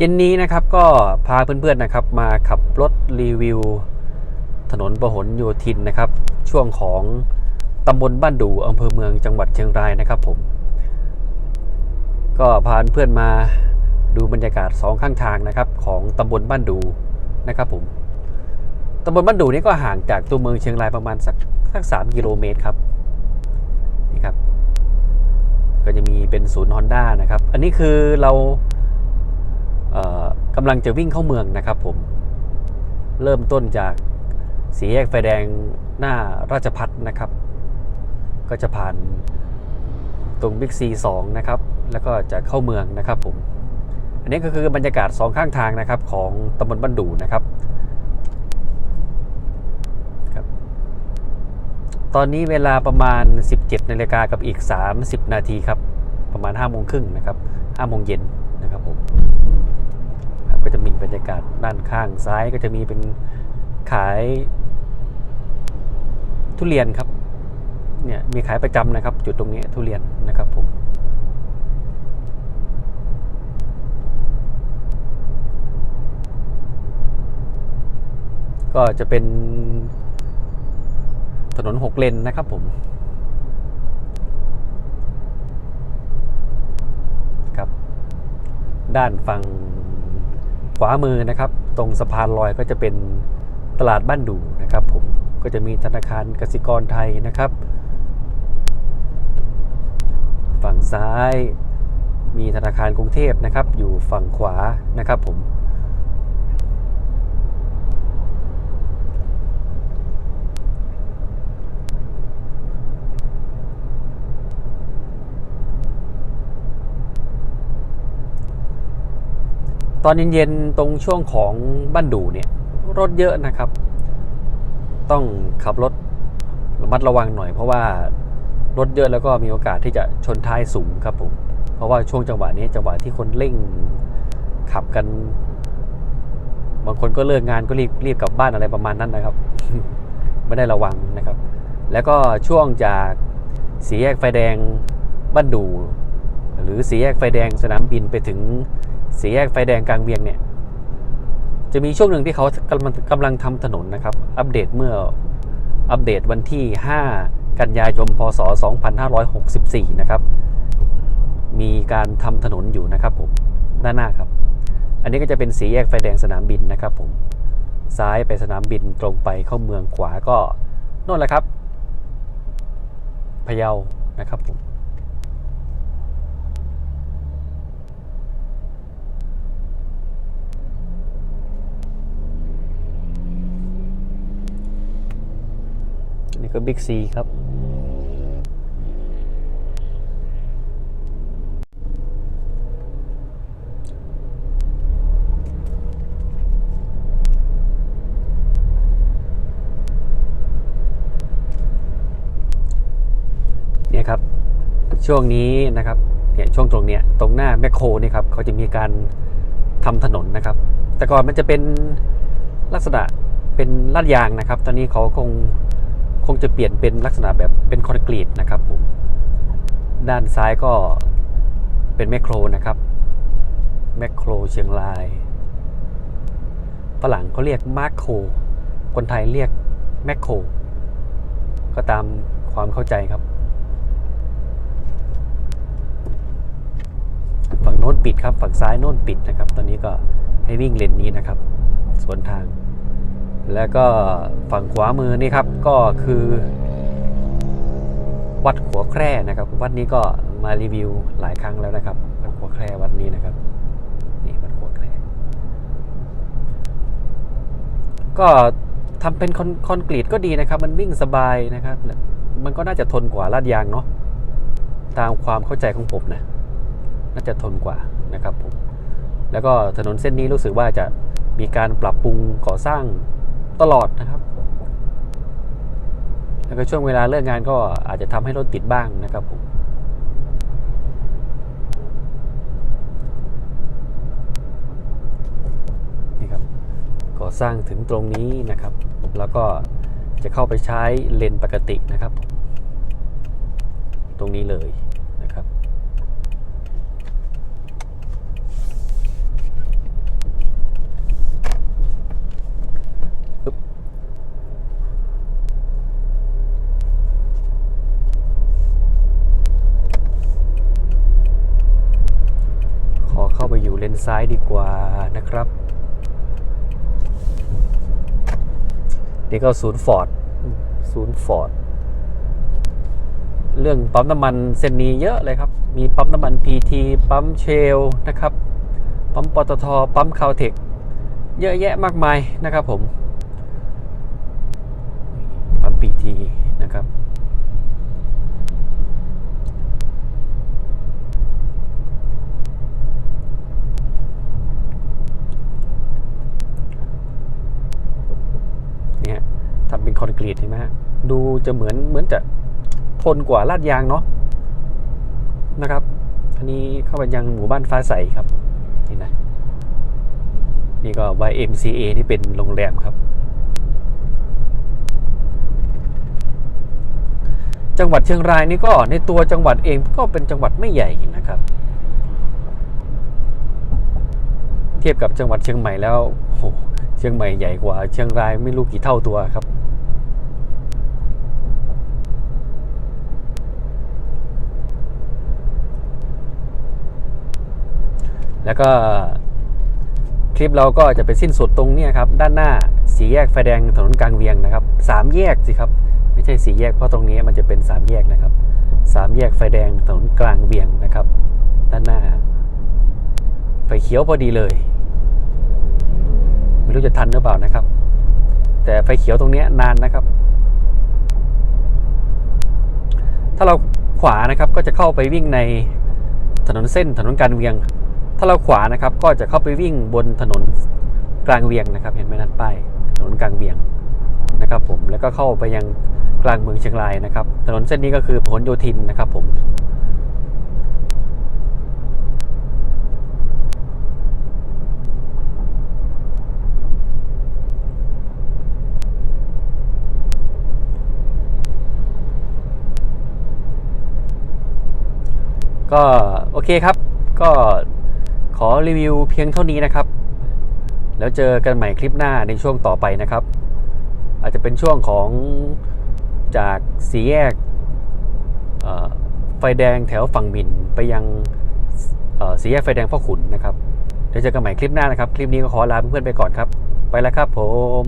เย็นนี้นะครับก็พาเพื่อนๆนะครับมาขับรถรีวิว ถนนประหลโยธินนะครับ ช่วงของตำบลบ้านดูอำเภอเมืองจังหวัดเชียงรายนะครับผม ก็พาเพื่อนมาดูบรรยากาศสองข้างทางนะครับของตำบลบ้านดูนะครับผมตำบลบ้านดูนี่ก็ห่างจากตัวเมืองเชียงรายประมาณสักสักสามกิโลเมตรครับนี่ครับ ก็จะมีเป็นศูนย์ฮอนด้านะครับ อันนี้คือเรา กำลังจะวิ่งเข้าเมืองนะครับผม เริ่มต้นจากสีแยกไฟแดงหน้าราชพัฒนะครับ ก็จะผ่านตรงบิ๊กซีสองนะครับ แล้วก็จะเข้าเมืองนะครับผม อันนี้ก็คือบรรยากาศสองข้างทางนะครับของตำบลบ้านดูนะครับครับ ตอนนี้เวลาประมาณ 17นาฬิกากับอีก 30 นาทีครับ ประมาณ5โมงครึ่งนะครับ5โมงเย็นนะครับผมครับก็จะมีบรรยากาศด้านข้างซ้ายก็จะมีเป็นขายทุเรียนครับ เนี่ยมีขายประจำนะครับ จุดตรงนี้ทุเรียนนะครับผมก็จะเป็นถนนหกเลนนะครับผมครับ ด้านฝั่ง ขวามือนะครับตรงสะพานลอยก็จะเป็นตลาดบ้านดูนะครับผมก็จะมีธนาคารกสิกรไทยนะครับ ฝั่งซ้ายมีธนาคารกรุงเทพนะครับ อยู่ฝั่งขวานะครับผม ตอนเย็นๆตรงช่วงของบ้านดูเนี่ยรถเยอะนะครับ ต้องขับรถระมัดระวังหน่อย เพราะว่ารถเยอะแล้วก็มีโอกาสที่จะชนท้ายสูงครับผมเพราะว่าช่วงจังหวะนี้จังหวะที่คนเร่งขับกัน บางคนก็เลิกงานก็รีบรีบกลับบ้านอะไรประมาณนั้นนะครับ ไม่ได้ระวังนะครับ แล้วก็ช่วงจากสีแยกไฟแดงบ้านดู หรือสีแยกไฟแดงสนามบินไปถึงสีแยกไฟแดงกลางเวียงเนี่ยจะมีช่วงหนึ่งที่เขากำลังกำลังทำถนนนะครับ อัปเดตเมื่ออัปเดตวันที่ 5 กันยายนพศ 2564 นะครับ มีการทำถนนอยู่นะครับผมด้านหน้าครับ อันนี้ก็จะเป็นสีแยกไฟแดงสนามบินนะครับผมซ้ายไปสนามบินตรงไปเข้าเมืองขวาก็โน่นแหละครับพะเยานะครับผม ก็บิ๊กซีครับ เนี่ยครับ ช่วงนี้นะครับ เนี่ยช่วงตรงเนี้ยตรงหน้าแมคโครนี่ครับเขาจะมีการทำถนนนะครับ แต่ก่อนมันจะเป็นลักษณะเป็นลาดยางนะครับ ตอนนี้เขาคง คงจะเปลี่ยนเป็นลักษณะแบบเป็นคอนกรีตนะครับผมด้านซ้ายก็เป็นแมคโครนะครับแมคโครเชียงรายฝรั่งเขาเรียกมาคโครคนไทยเรียกแมคโครก็ตามความเข้าใจครับ ฝั่งโน้นปิดครับ ฝั่งซ้ายโน้นปิดนะครับ ตอนนี้ก็ให้วิ่งเลนนี้นะครับ สวนทาง แล้วก็ฝั่งขวามือนี่ครับก็คือ วัดขัวแคร่นะครับ วัดนี้ก็มารีวิวหลายครั้งแล้วนะครับวัดขัวแคร่วัดนี้นะครับนี่วัดขัวแคร่ก็ทำเป็นคอนคอนกรีตก็ดีนะครับ มันวิ่งสบายนะครับ มันก็น่าจะทนกว่าลาดยางเนาะตามความเข้าใจของผมนะน่าจะทนกว่านะครับผมแล้วก็ถนนเส้นนี้รู้สึกว่าจะมีการปรับปรุงก่อสร้าง ตลอดนะครับ แล้วก็ช่วงเวลาเลิกงานก็อาจจะทำให้รถติดบ้างนะครับผมนี่ครับก่อสร้างถึงตรงนี้นะครับ แล้วก็จะเข้าไปใช้เลนปกตินะครับ ตรงนี้เลยนะครับู่เลนซ้ายดีกว่านะครับ นี่ก็ศูนย์ฟอร์ดศูนย์ฟอร์ดเรื่องปั๊มน้ำมันเส้นนี้เยอะเลยครับ มีปั๊มน้ำมัน PT ปั๊มเชลนะครับ ปั๊มปตท ปั๊มคาวเทค เยอะแยะมากมายนะครับผม PT นะครับ เนี่ยทำเป็นค อนกรีตเห็นไหมฮะดูจะเหมือนเหมือนจะทนกว่าลาดยางเนาะนะครับ อันนี้เข้าไปยังหมู่บ้านฟ้าใสครับนี่นะนี่ก็ YMCA นี่เป็นโรงแรมครับ จังหวัดเชียงรายนี่ก็ในตัวจังหวัดเองก็เป็นจังหวัดไม่ใหญ่นะครับ เทียบกับจังหวัดเชียงใหม่แล้วโอ้โหเชียงใหม่ใหญ่กว่า เชียงรายไม่รู้กี่เท่าตัวครับ แล้วก็คลิปเราก็จะไปสิ้นสุดตรงเนี้ยครับด้านหน้าสีแยกไฟแดงถนนกลางเวียงนะครับสามแยกสิครับไม่ใช่สีแยกเพราะตรงนี้มันจะเป็นสามแยกนะครับสามแยกไฟแดงถนนกลางเวียงนะครับ ด้านหน้าไฟเขียวพอดีเลย ไม่รู้จะทันหรือเปล่านะครับ แต่ไฟเขียวตรงนี้นานนะครับ ถ้าเราขวานะครับก็จะเข้าไปวิ่งในถนนเส้นถนนการเวียง ถ้าเราขวานะครับก็จะเข้าไปวิ่งบนถนนกลางเวียงนะครับ เห็นไหมนั่นป้ายถนนกลางเวียงนะครับ ผมแล้วก็เข้าไปยังกลางเมืองเชียงรายนะครับ ถนนเส้นนี้ก็คือพหลโยธินนะครับผมก็โอเคครับ ก็ ขอรีวิวเพียงเท่านี้นะครับ แล้วเจอกันใหม่คลิปหน้าในช่วงต่อไปนะครับ อาจจะเป็นช่วงของจากสีแยกไฟแดงแถวฝั่งบินไปยังเอ่อสีแยกไฟแดงพ่อขุนนะครับ เดี๋ยวเจอกันใหม่คลิปหน้านะครับ คลิปนี้ก็ขอลาเพื่อนๆไปก่อนครับ ไปแล้วครับผม